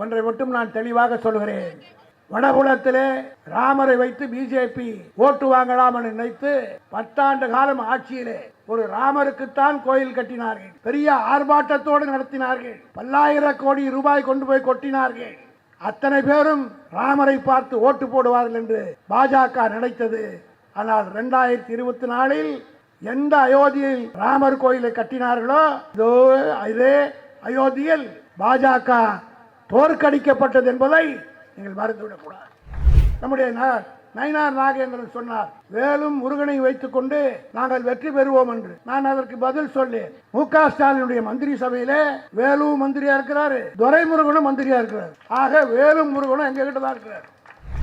ஒன்றை மட்டும் நான் தெளிவாக சொல்கிறேன். வடகுலத்திலே ராமரை வைத்து பிஜேபி ஓட்டு வாங்கலாம் என நினைத்து பத்தாண்டு காலம் ஆட்சியிலே ஒரு ராமருக்குத்தான் கோயில் கட்டினார்கள். பெரிய ஆர்ப்பாட்டத்தோடு நடத்தினார்கள். பல்லாயிரம் கோடி ரூபாய் கொண்டு போய் கொட்டினார்கள். அத்தனை பேரும் ராமரை பார்த்து ஓட்டு போடுவார்கள் என்று பாஜக நினைத்தது. ஆனால் இரண்டாயிரத்தி இருபத்தி நாலில் எந்த அயோத்தியில் ராமர் கோயிலை கட்டினார்களோ இதோ இதே அயோத்தியில் பாஜக தோற்கடிக்கப்பட்டது என்பதை நீங்கள் மறந்துவிடக்கூடாது. நம்முடைய நயினார் நாகேந்திரன் சொன்னார் வேலும் முருகனை வைத்துக் கொண்டு நாங்கள் வெற்றி பெறுவோம் என்று. நான் அதற்கு பதில் சொல்லேன் மு. க. ஸ்டாலினுடைய மந்திரி சபையிலே வேலு மந்திரியா இருக்கிறாரு துரைமுருகனும் மந்திரியா இருக்கிறார். ஆக வேலும் முருகனும் எங்க கிட்ட தான் இருக்கிறார்.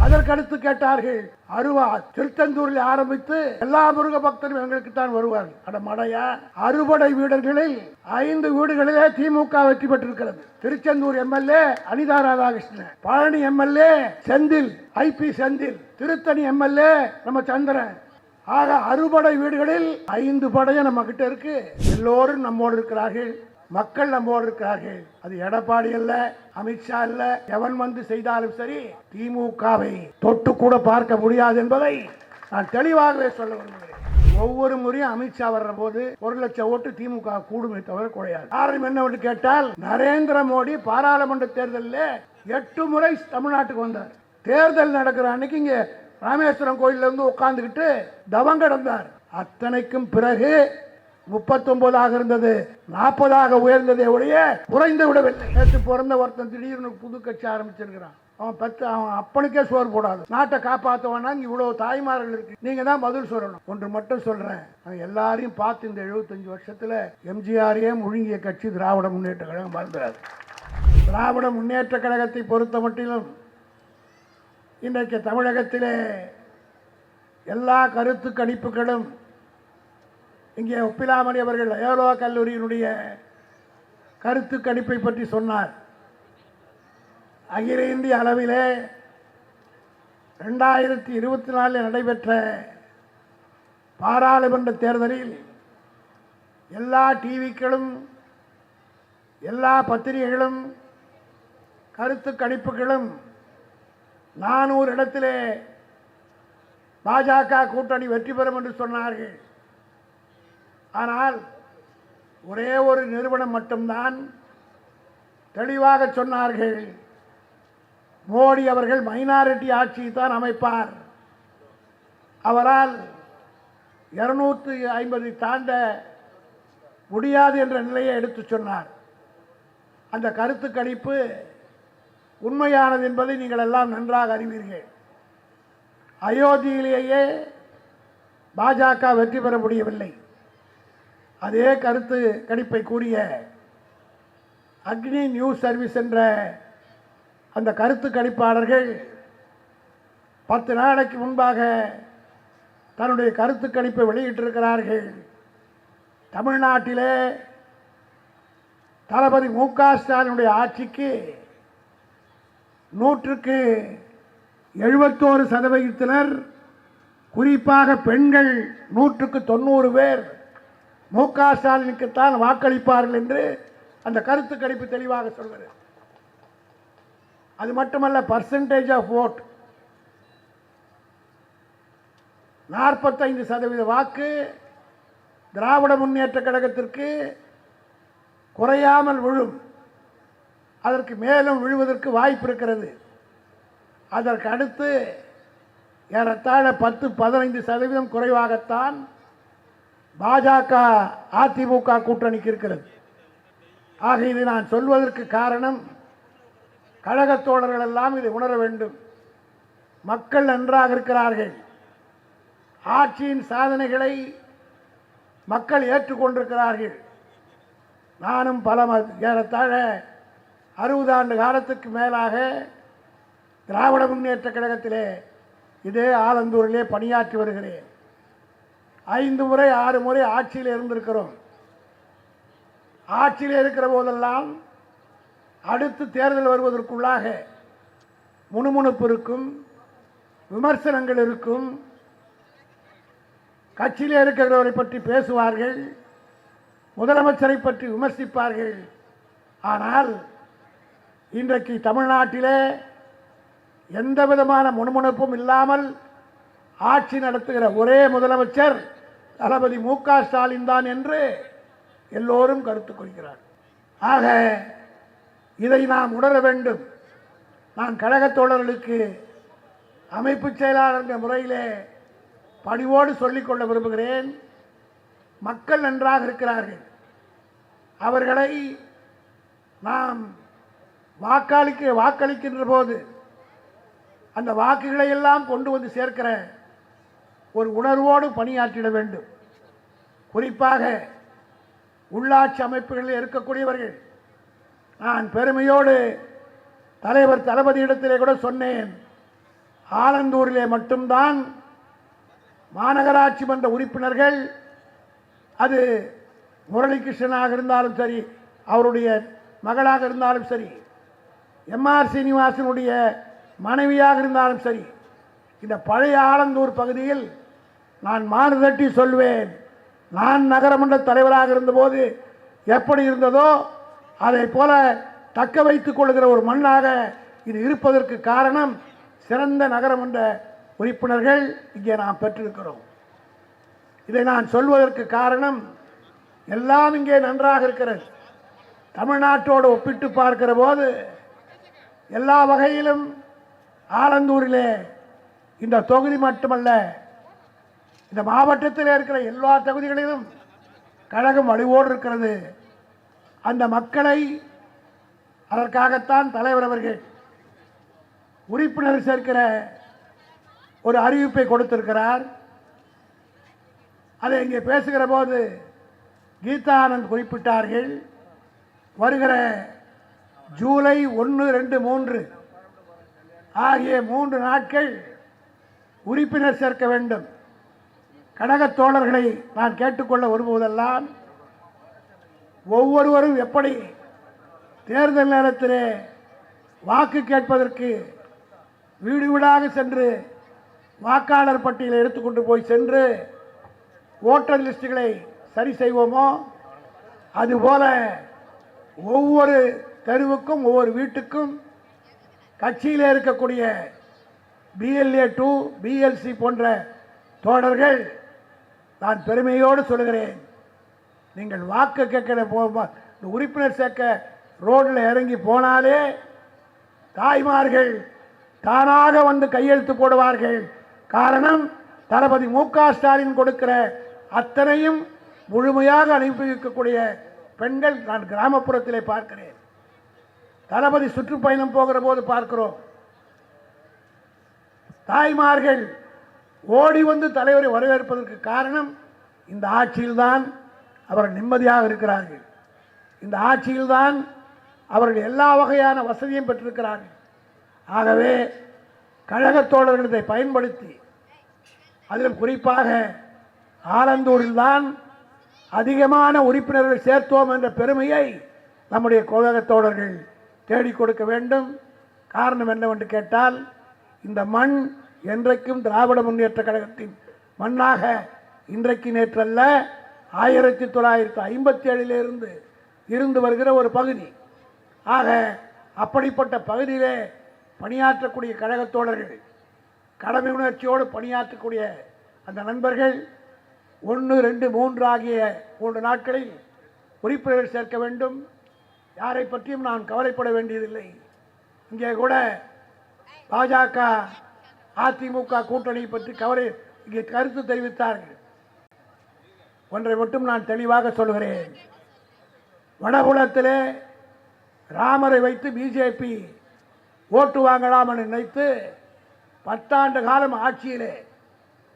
அதற்கடுத்து கேட்டார்கள் அருவா திருத்தந்தூரில் ஆரம்பித்து எல்லா முருக பக்தரும் எங்களுக்கு தான் வருவார்கள். அட மடையா அறுபடை வீடர்களில் ஐந்து வீடுகளிலே திமுக வெற்றி பெற்றிருக்கிறது. Tiruchendur MLA Anitha Radhakrishnan Palani MLA Senthil IP Senthil Tiruttani MLA நம்ம சந்திரன். ஆக அறுபடை வீடுகளில் ஐந்து படையும் நம்ம கிட்ட இருக்கு. எல்லோரும் நம்மோடு இருக்கிறார்கள். மக்கள் நம்மோடு இருக்கிறார்கள் அது எடப்பாடி அல்ல அமித்ஷா அல்ல எவன் வந்து செய்தாலும் சரி திமுகவை தொட்டு கூட பார்க்க முடியாது என்பதை நான் தெளிவாகவே சொல்ல விரும்புகிறேன். ஒவ்வொரு முறையும் அமித்ஷா வர்ற போது ஒரு லட்சம் ஓட்டு திமுக கூடுமே தவிர குறையாது. காரணம் என்னவென்று கேட்டால் நரேந்திர மோடி பாராளுமன்ற தேர்தலில் எட்டு முறை தமிழ்நாட்டுக்கு வந்தார். தேர்தல் நடக்கிற அன்னைக்கு இங்க ராமேஸ்வரம் கோயில்ல இருந்து உட்கார்ந்துக்கிட்டு தவம் கிடந்தார். அத்தனைக்கும் பிறகு முப்பத்தொன்பதாக இருந்தது. நாற்பதாக உயர்ந்ததே ஒழிய குறைந்து விடவில்லை. நேற்று பிறந்த ஒருத்தன் திடீர்னு புது கட்சி ஆரம்பிச்சிருக்கிறான். அவன் பத்து அவன் அப்பனுக்கே சோறு போடாது. நாட்டை காப்பாற்றுவானா இவ்வளவு தாய்மார்கள் இருக்கு. நீங்க தான் பதில் சொல்லணும். ஒன்று மட்டும் சொல்றேன். எல்லாரையும் பார்த்து இந்த எழுபத்தஞ்சு வருஷத்துல எம்ஜிஆரையே முழுங்கிய கட்சி திராவிட முன்னேற்ற கழகம் மறந்துடாது திராவிட முன்னேற்ற கழகத்தை பொறுத்த மட்டிலும் இன்றைக்கு தமிழகத்திலே எல்லா கருத்து கணிப்புகளும் இங்கே ஒப்பிலாமணி அவர்கள் ஏலோ கல்லூரியினுடைய கருத்து கணிப்பை பற்றி சொன்னார். அகில இந்திய அளவிலே ரெண்டாயிரத்தி இருபத்தி நாலில் நடைபெற்ற பாராளுமன்ற தேர்தலில் எல்லா டிவிக்களும் எல்லா பத்திரிகைகளும் கருத்து கணிப்புகளும் நானூறு இடத்திலே பாஜக கூட்டணி வெற்றி பெறும் என்று சொன்னார்கள். ஆனால் ஒரே ஒரு நிறுவனம் மட்டும்தான் தெளிவாக சொன்னார்கள். மோடி அவர்கள் மைனாரிட்டி ஆட்சியை தான் அமைப்பார். அவரால் இருநூற்றி ஐம்பதை தாண்ட முடியாது என்ற நிலையை எடுத்து சொன்னார். அந்த கருத்து கணிப்பு உண்மையானது என்பதை நீங்கள் எல்லாம் நன்றாக அறிவீர்கள். அயோத்தியிலேயே பாஜக வெற்றி பெற முடியவில்லை. அதே கருத்து கணிப்பை கூறிய அக்னி நியூஸ் சர்வீஸ் என்ற அந்த கருத்து கணிப்பாளர்கள் பத்து நாளைக்கு முன்பாக தன்னுடைய கருத்து கணிப்பை வெளியிட்டிருக்கிறார்கள். தமிழ்நாட்டிலே தளபதி மு க ஸ்டாலினுடைய ஆட்சிக்கு நூற்றுக்கு எழுபத்தோரு சதவிகிதத்தினர் குறிப்பாக பெண்கள் நூற்றுக்கு தொண்ணூறு பேர். மு க ஸ்டாலினுக்குத்தான் வாக்களிப்பார்கள் என்று அந்த கருத்து கணிப்பு தெளிவாக சொல்கிறது அது மட்டுமல்ல பர்சன்டேஜ் ஆஃப் ஓட் நாற்பத்தைந்து சதவீத வாக்கு திராவிட முன்னேற்ற கழகத்திற்கு குறையாமல் விழும். அதற்கு மேலும் விழுவதற்கு வாய்ப்பு இருக்கிறது. அதற்கு அடுத்து ஏறத்தாழ பத்து பதினைந்து சதவீதம் குறைவாகத்தான் பாஜக அதிமுக கூட்டணிக்கு இருக்கிறது. ஆக இது நான் சொல்வதற்கு காரணம் கழகத் தோழர்கள் எல்லாம் இதை உணர வேண்டும். மக்கள் நன்றாக இருக்கிறார்கள். ஆட்சியின் சாதனைகளை மக்கள் ஏற்றுக்கொண்டிருக்கிறார்கள். நானும் பல ஏறத்தாழ அறுபது ஆண்டு காலத்துக்கு மேலாக திராவிட முன்னேற்ற கழகத்திலே இதே ஆலந்தூரிலே பணியாற்றி வருகிறேன். ஐந்து முறை ஆறு முறை ஆட்சியில் இருந்திருக்கிறோம். ஆட்சியில் இருக்கிற போதெல்லாம் அடுத்து தேர்தல் வருவதற்குள்ளாக முணுமுணுப்பு இருக்கும் விமர்சனங்கள் இருக்கும். கட்சியில் இருக்கிறவரை பற்றி பேசுவார்கள் முதலமைச்சரை பற்றி விமர்சிப்பார்கள். ஆனால் இன்றைக்கு தமிழ்நாட்டிலே எந்த விதமான முணுமுணுப்பும் இல்லாமல் ஆட்சி நடத்துகிற ஒரே முதலமைச்சர் தளபதி மு க ஸ்டாலின் தான் என்று எல்லோரும் கருத்து கொள்கிறார். ஆக இதை நாம் உணர வேண்டும். நான் கழகத் தோழர்களுக்கு அமைப்பு செயலாளர் என்ற முறையிலே பணிவோடு சொல்லிக்கொள்ள விரும்புகிறேன். மக்கள் நன்றாக இருக்கிறார்கள். அவர்களை நாம் வாக்களிக்க வாக்களிக்கின்ற போது அந்த வாக்குகளை எல்லாம் கொண்டு வந்து சேர்க்கிற ஒரு உணர்வோடு பணியாற்றிட வேண்டும். குறிப்பாக உள்ளாட்சி அமைப்புகளில் இருக்கக்கூடியவர்கள். நான் பெருமையோடு தலைவர் தளபதியிடத்திலே கூட சொன்னேன். ஆலந்தூரிலே மட்டும்தான் மாநகராட்சி மன்ற உறுப்பினர்கள் அது முரளிகிருஷ்ணனாக இருந்தாலும் சரி அவருடைய மகளாக இருந்தாலும் சரி எம்ஆர் சீனிவாசனுடைய மனைவியாக இருந்தாலும் சரி இந்த பழைய ஆலந்தூர் பகுதியில் நான் மாறுதட்டி சொல்வேன். நான் நகரமன்ற தலைவராக இருந்தபோது எப்படி இருந்ததோ அதை போல தக்க வைத்துக் கொள்கிற ஒரு மண்ணாக இது இருப்பதற்கு காரணம் சிறந்த நகரமன்ற உறுப்பினர்கள் இங்கே நாம் பெற்றிருக்கிறோம். இதை நான் சொல்வதற்கு காரணம் எல்லாம் இங்கே நன்றாக இருக்கிறது. தமிழ்நாட்டோடு ஒப்பிட்டு பார்க்கிற போது எல்லா வகையிலும் ஆலந்தூரிலே இந்த தொகுதி மட்டுமல்ல இந்த மாவட்டத்தில் இருக்கிற எல்லா தொகுதிகளிலும் கழகம் வலுவோடு இருக்கிறது. அந்த மக்களை அதற்காகத்தான் தலைவர் அவர்கள் உறுப்பினர் சேர்க்கிற ஒரு அறிவிப்பை கொடுத்திருக்கிறார். அதை இங்கே பேசுகிற போது கீதானந்த் குறிப்பிட்டார்கள் வருகிற ஜூலை ஒன்று ரெண்டு மூன்று ஆகிய மூன்று நாட்கள் உறுப்பினர் சேர்க்க வேண்டும். கடகத் தோழர்களை நான் கேட்டுக்கொள்ள விரும்புவதெல்லாம் ஒவ்வொருவரும் எப்படி தேர்தல் நேரத்திலே வாக்கு கேட்பதற்கு வீடு வீடாக சென்று வாக்காளர் பட்டியலை எடுத்துக்கொண்டு போய் சென்று ஓட்டர் லிஸ்ட்டுகளை சரி செய்வோமோ? அதுபோல ஒவ்வொரு தெருவுக்கும் ஒவ்வொரு வீட்டுக்கும் கட்சியில் இருக்கக்கூடிய பிஎல்ஏ டூ பிஎல்சி போன்ற தோழர்கள் நான் பெருமையோடு சொல்கிறேன் நீங்கள் வாக்கு கேட்கிற போ இந்த உறுப்பினர் சேர்க்க ரோட்டில் இறங்கி போனாலே தாய்மார்கள் தானாக வந்து கையெழுத்து போடுவார்கள். காரணம் தளபதி மு க ஸ்டாலின் கொடுக்கிற அத்தனையும் முழுமையாக அனுப்பி வைக்கக்கூடிய பெண்கள் நான் கிராமப்புறத்திலே பார்க்கிறேன். தளபதி சுற்றுப்பயணம் போகிற போது பார்க்கிறோம். தாய்மார்கள் ஓடி வந்து தலைவரை வரவேற்பதற்கு காரணம் இந்த ஆட்சியில்தான் அவர்கள் நிம்மதியாக இருக்கிறார்கள். இந்த ஆட்சியில்தான் அவர்கள் எல்லா வகையான வசதியும் பெற்றிருக்கிறார்கள். ஆகவே கழகத் இதை பயன்படுத்தி அதிலும் குறிப்பாக ஆலந்தூரில்தான் அதிகமான உறுப்பினர்கள் சேர்த்தோம் என்ற பெருமையை நம்முடைய கழகத் தோழர்கள் தேடிக் கொடுக்க வேண்டும். காரணம் என்னவென்று கேட்டால் இந்த மண் என்றைக்கும் திராவிட முன்னேற்ற கழகத்தின் மண்ணாக இன்றைக்கு நேற்றல்ல ஆயிரத்தி தொள்ளாயிரத்தி ஐம்பத்தி ஏழிலிருந்து இருந்து வருகிற ஒரு பகுதி. ஆக அப்படிப்பட்ட பகுதியிலே பணியாற்றக்கூடிய கழகத்தோழர்கள் கடமை உணர்ச்சியோடு பணியாற்றக்கூடிய அந்த நண்பர்கள் ஒன்று ரெண்டு மூன்று ஆகிய மூன்று நாட்களில் உறுப்பினர்கள் சேர்க்க வேண்டும். யாரை பற்றியும் நான் கவலைப்பட வேண்டியதில்லை. இங்கே கூட பாஜக அதிமுக கூட்டணியை பற்றி கவலை இங்கே கருத்து தெரிவித்தார்கள். ஒன்றை மட்டும் நான் தெளிவாக சொல்கிறேன் வடகுலத்திலே ராமரை வைத்து பிஜேபி ஓட்டு வாங்கலாம் என்று நினைத்து பத்தாண்டு காலம் ஆட்சியிலே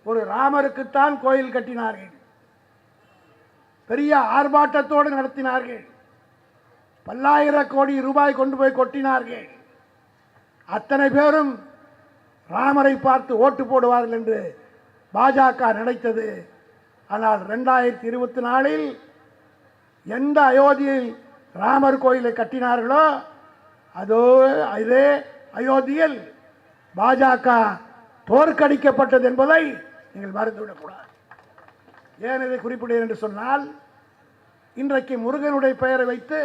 ஒரு ராமருக்குத்தான் கோயில் கட்டினார்கள். பெரிய ஆர்ப்பாட்டத்தோடு நடத்தினார்கள். பல்லாயிரம் கோடி ரூபாய் கொண்டு போய் கொட்டினார்கள். அத்தனை பேரும் ராமரை பார்த்து ஓட்டு போடுவார்கள் என்று பாஜக நினைத்தது. ஆனால் ரெண்டாயிரத்தி இருபத்தி நாலில் எந்த அயோத்தியில் ராமர் கோயிலை கட்டினார்களோ அதோ அதே அயோத்தியில் பாஜக தோற்கடிக்கப்பட்டது என்பதை நீங்கள் மறந்துவிடக்கூடாது. ஏன் இதை குறிப்பிடுகிறேன் என்று சொன்னால் இன்றைக்கு முருகனுடைய பெயரை வைத்து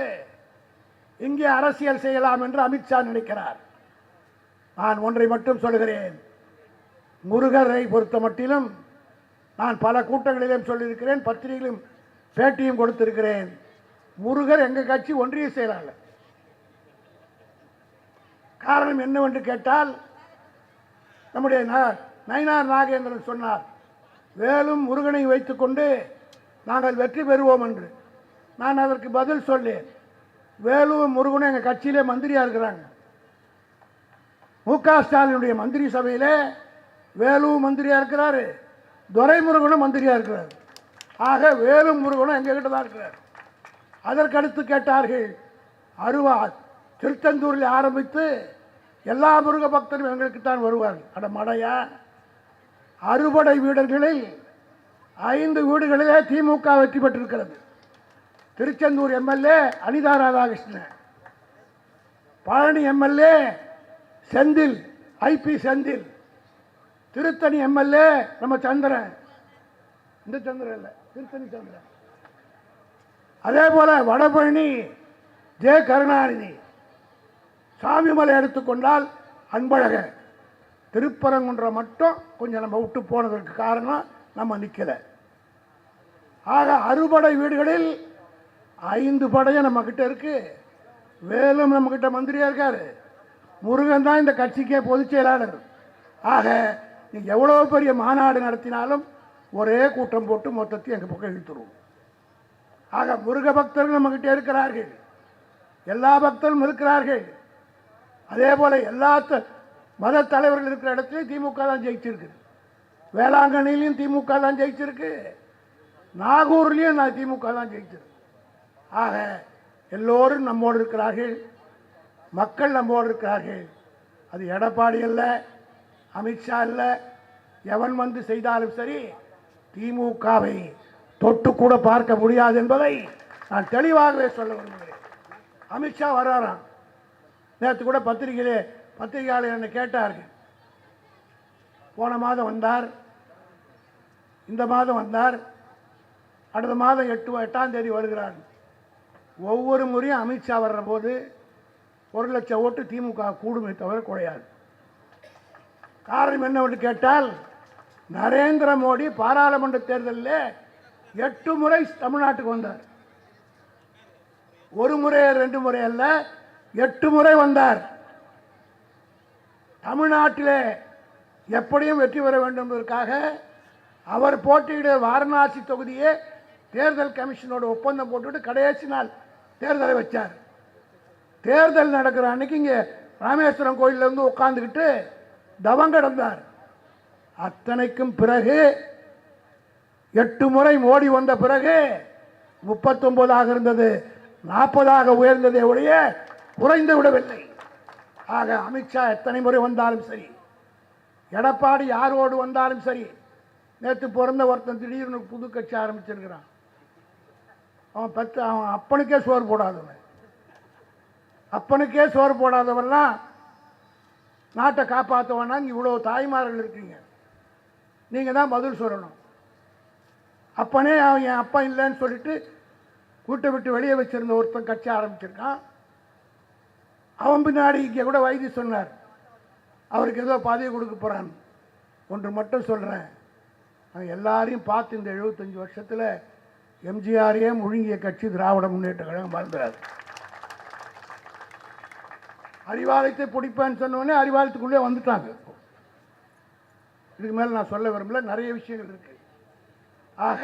இங்கே அரசியல் செய்யலாம் என்று அமித்ஷா நினைக்கிறார். நான் ஒன்றை மட்டும் சொல்கிறேன் முருகரை பொறுத்த மட்டிலும் நான் பல கூட்டங்களிலும் சொல்லியிருக்கிறேன் பத்திரிகையிலும் பேட்டியும் கொடுத்திருக்கிறேன். முருகர் எங்கள் கட்சி ஒன்றிய செயலாளர். காரணம் என்னவென்று கேட்டால் நம்முடைய நயினார் நாகேந்திரன் சொன்னார் வேலும் முருகனை வைத்துக்கொண்டு நாங்கள் வெற்றி பெறுவோம் என்று. நான் அதற்கு பதில் சொன்னேன் வேலும் முருகனும் எங்கள் கட்சியிலே மந்திரியாக இருக்கிறாங்க. மு க ஸ்டாலினுடைய மந்திரி சபையில் வேலு மந்திரியாக இருக்கிறாரு. துரைமுருகனும் மந்திரியாக இருக்கிறார். ஆக வேலும் முருகனும் எங்ககிட்ட தான் இருக்கிறார். அதற்கடுத்து கேட்டார்கள் அருவா திருச்செந்தூரில் ஆரம்பித்து எல்லா முருக பக்தரும் எங்களுக்கு தான் வருவார்கள். அட மடையா. அறுபடை வீடர்களில் ஐந்து வீடுகளிலே திமுக வெற்றி பெற்றிருக்கிறது. Tiruchendur MLA Anitha Radhakrishnan. Palani MLA Senthil IP Senthil. Tiruttani MLA நம்ம சந்திரன். இந்த சந்திரன் இல்லை திருத்தணி சந்திரன். அதே போல வடபழனி ஜே கருணாநிதி. சாமிமலை எடுத்துக்கொண்டால் அன்பழகன். திருப்பரங்குன்றம் மட்டும் கொஞ்சம் நம்ம விட்டு போனதற்கு காரணம் நம்ம நிற்கலை ஆக அறுபடை வீடுகளில் ஐந்து படையும் நம்மக்கிட்ட இருக்குது இருக்கு. வேலும் நம்மக்கிட்ட மந்திரியாக மந்திரியா இருக்காரு. முருகன் தான் இந்த கட்சிக்கே பொதுச் செயலாளர். ஆக நீ எவ்வளோ பெரிய மாநாடு நடத்தினாலும் ஒரே கூட்டம் போட்டு மொத்தத்தையும் எங்கள் பக்கம் இழுத்துருவோம் ஆக முருக பக்தர்கள் நம்மகிட்ட இருக்கிறார்கள். எல்லா பக்தரும் இருக்கிறார்கள். அதே போல் எல்லா மத தலைவர்கள் இருக்கிற இடத்துலையும் திமுக தான் ஜெயிச்சிருக்கு. வேளாங்கண்ணிலையும் திமுக தான் ஜெயிச்சிருக்கு. நாகூர்லேயும் நான் திமுக தான் ஜெயிச்சிருக்கு ஆக எல்லோரும் நம்மோடு இருக்கிறார்கள். மக்கள் நம்மோடு இருக்கிறார்கள் அது எடப்பாடி அல்ல அமித்ஷா இல்லை எவன் வந்து செய்தாலும் சரி திமுகவை தொட்டு கூட பார்க்க முடியாது என்பதை நான் தெளிவாகவே சொல்ல விரும்புகிறேன். அமித்ஷா வர்றாராம். நேற்று கூட பத்திரிகையிலே பத்திரிகையாளர் என்னை கேட்டார்கள். போன மாதம் வந்தார் இந்த மாதம் வந்தார் அடுத்த மாதம் எட்டு எட்டாம் தேதி வருகிறார். ஒவ்வொரு முறையும் அமித்ஷா வர்ற போது ஒரு லட்சம் ஓட்டு திமுக கூடுமே தவிர குறையாது. காரணம் என்னவென்று கேட்டால் நரேந்திர மோடி பாராளுமன்ற தேர்தலில் எட்டு முறை தமிழ்நாட்டுக்கு வந்தார். ஒரு முறை ரெண்டு முறை அல்ல எட்டு முறை வந்தார். தமிழ்நாட்டிலே எப்படியும் வெற்றி பெற வேண்டும் என்பதற்காக அவர் போட்டியிட வாரணாசி தொகுதியே தேர்தல் கமிஷனோட ஒப்பந்தம் போட்டுவிட்டு கடைசி நாள் தேர்தலை வச்சார். தேர்தல் நடக்கிற அன்னைக்கு இங்கே ராமேஸ்வரம் கோயிலேருந்து உட்காந்துக்கிட்டு தவம் கிடந்தார். அத்தனைக்கும் பிறகு எட்டு முறை மோடி வந்த பிறகு முப்பத்தொன்பதாக இருந்தது நாற்பதாக உயர்ந்ததே ஒழிய குறைந்து விடவில்லை. ஆக அமித்ஷா எத்தனை முறை வந்தாலும் சரி எடப்பாடி யாரோடு வந்தாலும் சரி நேற்று பிறந்த ஒருத்தன் திடீர்னு புது கட்சி ஆரம்பிச்சிருக்கிறான். அவன் பத்து அவன் அப்பனுக்கே சோறு போடாதவன். அப்பனுக்கே சோறு போடாதவன்லாம் நாட்டை காப்பாற்றவனா இவ்வளோ தாய்மார்கள் இருக்கீங்க. நீங்கள் தான் பதில் சொல்லணும். அப்பனே அவன் என் அப்பா இல்லைன்னு சொல்லிட்டு கூட்டை விட்டு வெளியே வச்சுருந்த ஒருத்தன் கட்சி ஆரம்பிச்சிருக்கான். அவன் பின்னாடி இங்கே கூட வைத்தி சொன்னார். அவருக்கு ஏதோ பதவி கொடுக்க போகிறான் ஒன்று மட்டும் சொல்கிறேன் நான் எல்லாரையும் பார்த்து இந்த எழுபத்தஞ்சு வருஷத்தில் எம்ஜிஆரையே முழுங்கிய கட்சி திராவிட முன்னேற்ற கழகம் மறந்துடாது அறிவாலயத்தை பிடிப்பேன்னு சொன்னோடனே அறிவாலயத்துக்குள்ளே வந்துட்டாங்க. இதுக்கு மேலே நான் சொல்ல விரும்பல நிறைய விஷயங்கள் இருக்கு. ஆக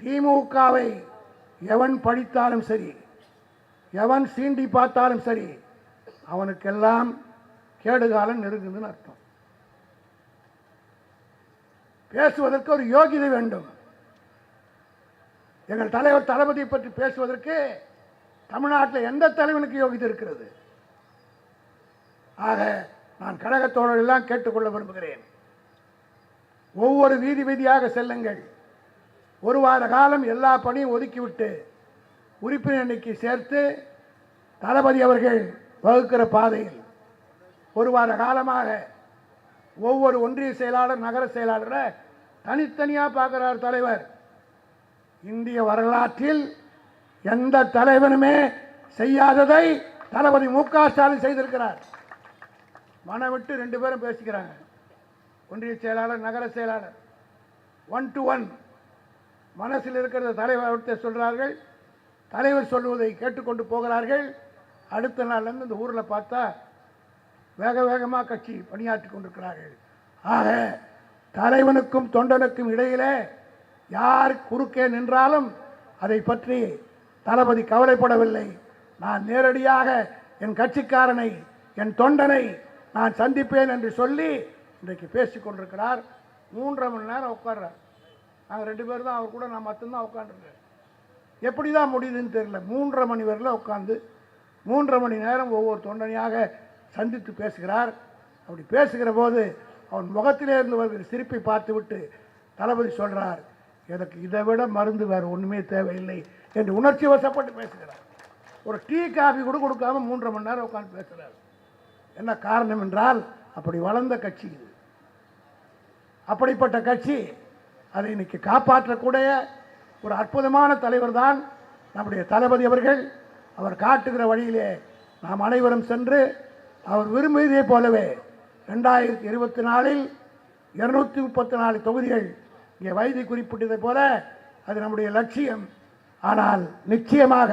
திமுகவை எவன் படித்தாலும் சரி எவன் சீண்டி பார்த்தாலும் சரி அவனுக்கெல்லாம் கேடுகாலம் நெருங்குதுன்னு அர்த்தம். பேசுவதற்கு ஒரு யோகிதை வேண்டும். எங்கள் தலைவர் தளபதியை பற்றி பேசுவதற்கு தமிழ்நாட்டில் எந்த தலைவனுக்கு யோகிதை இருக்கிறது? ஆக நான் கழகத்தோடு கேட்டுக்கொள்ள விரும்புகிறேன். ஒவ்வொரு வீதி வீதியாக செல்லுங்கள். ஒரு வார காலம் எல்லா பணியும் ஒதுக்கிவிட்டு உறுப்பினர் எண்ணிக்கை சேர்த்து தளபதி அவர்கள் வகுக்கிற பாதையில் ஒரு வார காலமாக ஒவ்வொரு ஒன்றிய செயலாளர் நகர செயலாளரை தனித்தனியாக பார்க்குறார் தலைவர். இந்திய வரலாற்றில் எந்த தலைவனுமே செய்யாததை தளபதி மு க ஸ்டாலின் செய்திருக்கிறார். மனம் விட்டு ரெண்டு பேரும் பேசிக்கிறாங்க. ஒன்றிய செயலாளர் நகர செயலாளர். ஒன் டு ஒன் மனசில் இருக்கிறத தலைவர் சொல்கிறார்கள் தலைவர் சொல்லுவதை கேட்டுக்கொண்டு போகிறார்கள். அடுத்த நாள்லேருந்து இந்த ஊரில் பார்த்தா வேக வேகமாக கட்சி பணியாற்றி கொண்டிருக்கிறார்கள். ஆக தலைவனுக்கும் தொண்டனுக்கும் இடையிலே யார் குறுக்கே நின்றாலும் அதை பற்றி தளபதி கவலைப்படவில்லை. நான் நேரடியாக என் கட்சிக்காரனை என் தொண்டனை நான் சந்திப்பேன் என்று சொல்லி இன்றைக்கு பேசி கொண்டிருக்கிறார். மூன்றரை மணி நேரம் உட்கார்றார். நாங்கள் ரெண்டு பேர் தான் அவர் கூட நான் மட்டும்தான் உட்காந்துருக்கேன் எப்படி தான் முடியுதுன்னு தெரியல. மூன்றரை மணி வரையில் உட்காந்து மூன்றரை மணி நேரம் ஒவ்வொரு தொண்டனையாக சந்தித்து பேசுகிறார். அப்படி பேசுகிற போது அவன் முகத்திலே இருந்து வருகிற சிரிப்பை பார்த்துவிட்டு தளபதி சொல்கிறார் எனக்கு இதை விட மருந்து வேறு ஒன்றுமே தேவையில்லை என்று உணர்ச்சி வசப்பட்டு பேசுகிறார். ஒரு டீ காஃபி கூட கொடுக்காம மூன்றரை மணி நேரம் உட்காந்து பேசுகிறார். என்ன காரணம் என்றால் அப்படி வளர்ந்த கட்சி இது. அப்படிப்பட்ட கட்சி அதை இன்னைக்கு காப்பாற்றக்கூடிய ஒரு அற்புதமான தலைவர் தான் நம்முடைய தளபதி அவர்கள். அவர் காட்டுகிற வழியிலே நாம் அனைவரும் சென்று அவர் விரும்பியதே போலவே ரெண்டாயிரத்தி இருபத்தி நாலில் இருநூற்றி முப்பத்தி நாலு தொகுதிகள் இங்கே வைதி குறிப்பிட்டதை போல அது நம்முடைய லட்சியம். ஆனால் நிச்சயமாக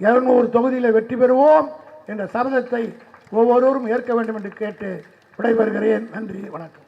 இருநூறு தொகுதியில் வெற்றி பெறுவோம் என்ற சபதத்தை ஒவ்வொருவரும் ஏற்க வேண்டும் என்று கேட்டு விடைபெறுகிறேன். நன்றி வணக்கம்.